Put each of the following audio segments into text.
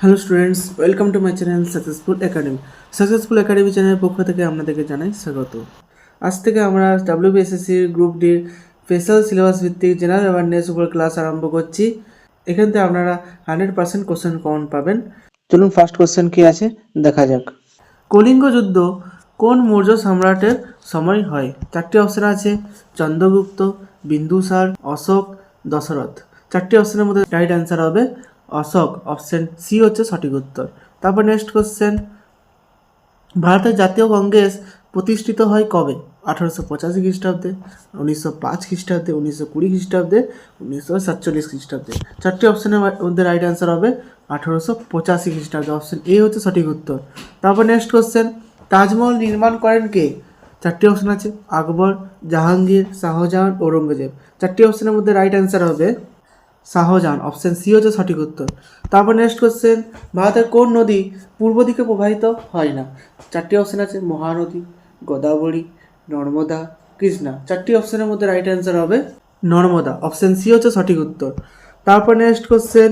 Hello students, welcome to my channel successful academy. Successful academy চ্যানেলের পক্ষ থেকে আপনাদেরকে জানাই স্বাগত। আজ থেকে আমরা ডাব্লিউবিএসএসসির গ্রুপ ডির স্পেশাল সিলেবাস ভিত্তিক জেনারেল অ্যাওয়ারনেস উপর ক্লাস আরম্ভ করছি। এখান থেকে আপনারা হান্ড্রেড পার্সেন্ট কোশ্চেন কমন পাবেন। চলুন ফার্স্ট কোশ্চেন কি আছে, দেখা যাক। কলিঙ্গ যুদ্ধ কোন মৌর্য সম্রাটের সময় হয়? চারটি অপশন আছে, চন্দ্রগুপ্ত, বিন্দুসার, অশোক, দশরথ। চারটি অপশনের মধ্যে রাইট অ্যান্সার হবে অশোক অপশন সি হচ্ছে সঠিক উত্তর। তারপর নেক্সট কোশ্চেন ভারতের জাতীয় কংগ্রেস প্রতিষ্ঠিত হয় কবে? আঠারোশো পঁচাশি খ্রিস্টাব্দে, উনিশশো পাঁচ খ্রিস্টাব্দে, উনিশশো কুড়ি খ্রিস্টাব্দে, উনিশশো সাতচল্লিশ খ্রিস্টাব্দে। চারটি অপশনের মধ্যে রাইট অ্যান্সার হবে আঠারোশো পঁচাশি খ্রিস্টাব্দে। অপশন এ হচ্ছে সঠিক উত্তর। তারপর নেক্সট কোশ্চেন তাজমহল নির্মাণ করেন কে? চারটি অপশন আছে, আকবর, জাহাঙ্গীর, শাহজাহান, ঔরঙ্গজেব। চারটি অপশনের মধ্যে রাইট অ্যান্সার হবে শাহজাহান অপশন সি হচ্ছে সঠিক উত্তর। তারপর নেক্সট কোশ্চেন ভারতের কোন নদী পূর্ব দিকে প্রবাহিত হয় না? চারটি অপশন আছে, মহানদী, গোদাবরী, নর্মদা, কৃষ্ণা। চারটি অপশনের মধ্যে রাইট অ্যান্সার হবে নর্মদা। অপশন সি হচ্ছে সঠিক উত্তর। তারপর নেক্সট কোশ্চেন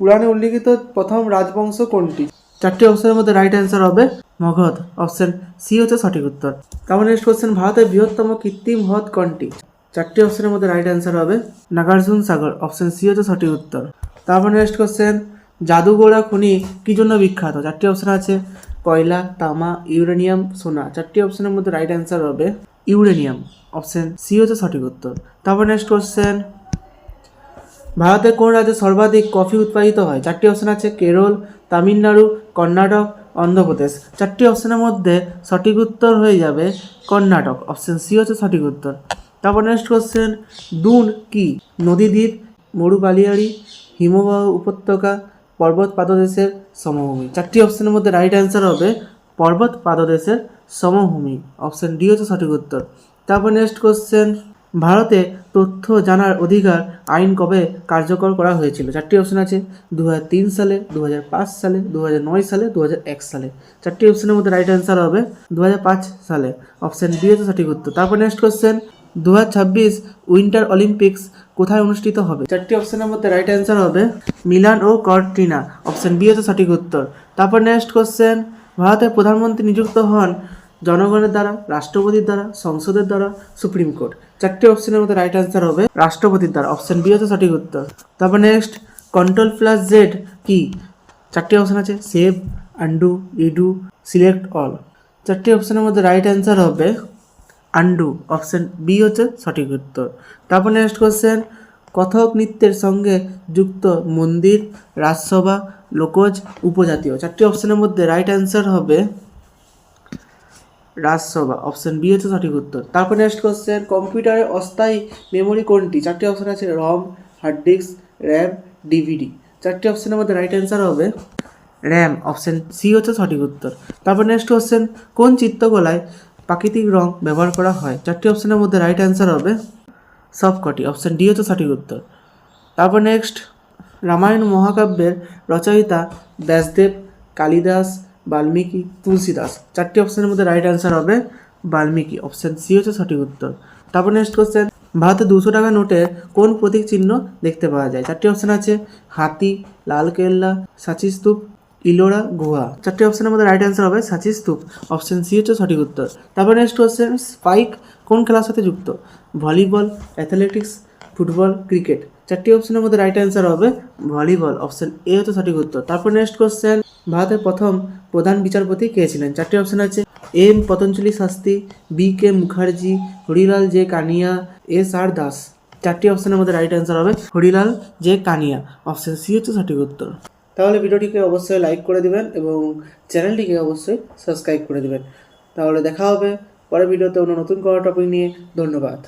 পুরাণে উল্লিখিত প্রথম রাজবংশ কোনটি? চারটি অপশনের মধ্যে রাইট অ্যান্সার হবে মগধ। অপশন সি হচ্ছে সঠিক উত্তর। তারপর নেক্সট কোশ্চেন ভারতের বৃহত্তম কৃত্রিম হ্রদ কোনটি? চারটি অপশনের মধ্যে রাইট অ্যান্সার হবে নাগার্জুন সাগর অপশন সি হচ্ছে সঠিক উত্তর। তারপর নেক্সট কোশ্চেন জাদুগোড়া খনি কি জন্য বিখ্যাত? চারটি অপশন আছে, কয়লা, তামা, ইউরেনিয়াম, সোনা। চারটি অপশনের মধ্যে রাইট অ্যান্সার হবে ইউরেনিয়াম অপশন সি হচ্ছে সঠিক উত্তর। তারপর নেক্সট কোশ্চেন ভারতের কোন রাজ্যে সর্বাধিক কফি উৎপাদিত হয়? চারটি অপশন আছে, কেরল, তামিলনাড়ু, কর্ণাটক, অন্ধ্রপ্রদেশ। চারটি অপশনের মধ্যে সঠিক উত্তর হয়ে যাবে কর্ণাটক অপশন সি হচ্ছে সঠিক উত্তর। তারপর নেক্সট কোশ্চেন দুন কি? নদী দ্বীপ, মরু বালিয়াড়ি হিমবাহ উপত্যকা, পর্বত পাদদেশের সমভূমি। চারটি অপশনের মধ্যে রাইট অ্যান্সার হবে পর্বত পাদদেশের সমভূমি। অপশন ডি হচ্ছে সঠিক উত্তর। তারপর নেক্সট কোশ্চেন ভারতে তথ্য জানার অধিকার আইন কবে কার্যকর করা হয়েছিল? চারটি অপশন আছে দু হাজার তিন সালে দু হাজার পাঁচ সালে দু হাজার নয় সালে দু হাজার এক সালে। চারটি অপশনের মধ্যে রাইট অ্যান্সার হবে দু হাজার পাঁচ সালে। অপশন বি হচ্ছে সঠিক উত্তর। তারপর নেক্সট কোশ্চেন দু হাজার ছাব্বিশ উইন্টার অলিম্পিক্স কোথায় অনুষ্ঠিত হবে? চারটি অপশনের মধ্যে রাইট অ্যান্সার হবে মিলান ও কর্টিনা। অপশন বি হচ্ছে সঠিক উত্তর। তারপর নেক্সট কোশ্চেন ভারতের প্রধানমন্ত্রী নিযুক্ত হন জনগণের দ্বারা, রাষ্ট্রপতির দ্বারা, সংসদের দ্বারা, সুপ্রিম কোর্ট। চারটি অপশনের মধ্যে রাইট অ্যান্সার হবে রাষ্ট্রপতির দ্বারা। অপশন বি হচ্ছে সঠিক উত্তর। তারপর নেক্সট কন্ট্রোল প্লাস জেড কি? চারটি অপশন আছে save undo redo select all চারটি অপশনের মধ্যে রাইট অ্যান্সার হবে আন্ডু অপশন বি হচ্ছে সঠিক উত্তর। তারপর নেক্সট কোশ্চেন কথক নৃত্যের সঙ্গে যুক্ত মন্দির, রাজসভা, লোকজ, উপজাতীয়। চারটি অপশনের মধ্যে রাইট অ্যান্সার হবে রাজসভা। অপশন বি হচ্ছে সঠিক উত্তর। তারপর নেক্সট কোশ্চেন কম্পিউটারে অস্থায়ী মেমোরি কোনটি? চারটি অপশন আছে ROM hard disk RAM DVD চারটি অপশনের মধ্যে রাইট অ্যান্সার হবে র্যাম অপশন সি হচ্ছে সঠিক উত্তর। তারপর নেক্সট কোশ্চেন কোন চিত্রকলায় প্রাকৃতিক রং ব্যবহার করা হয়। চারটি অপশানের মধ্যে রাইট অ্যান্সার হবে সবকটি অপশান ডি হচ্ছে সঠিক উত্তর। তারপর নেক্সট রামায়ণ মহাকাব্যের রচয়িতা ব্যাসদেব, কালিদাস, বাল্মীকি, তুলসীদাস। চারটি অপশানের মধ্যে রাইট অ্যান্সার হবে বাল্মীকি। অপশান সি হচ্ছে সঠিক উত্তর। তারপর নেক্সট কোশ্চেন ভারতে দুশো টাকা নোটে কোন প্রতীক চিহ্ন দেখতে পাওয়া যায়? চারটি অপশন আছে, হাতি লালকেল্লা সাচি স্তূপ ইলোরা গুহা। চারটি অপশনের মধ্যে রাইট অ্যান্সার হবে সাচি স্তূপ। অপশন সি হচ্ছে সঠিক উত্তর। তারপর নেক্সট কোশ্চেন স্পাইক কোন খেলার সাথে যুক্ত? ভলিবল অ্যাথলেটিক্স ফুটবল ক্রিকেট চারটি অপশনের মধ্যে রাইট অ্যান্সার হবে ভলিবল। অপশন এ হচ্ছে সঠিক উত্তর। তারপর নেক্সট কোশ্চেন ভারতের প্রথম প্রধান বিচারপতি কে ছিলেন? চারটি অপশন আছে। M Patanjali Sastri B K Mukherjee, Harilal J Kania S R Das. চারটি অপশনের মধ্যে রাইট অ্যান্সার হবে Harilal J Kania. Option C হচ্ছে সঠিক উত্তর। তাহলে ভিডিওটিকে অবশ্যই লাইক করে দিবেন এবং চ্যানেলটিকে অবশ্যই সাবস্ক্রাইব করে দিবেন। তাহলে দেখা হবে পরের ভিডিওতে অন্য নতুন কোনো টপিক নিয়ে। ধন্যবাদ।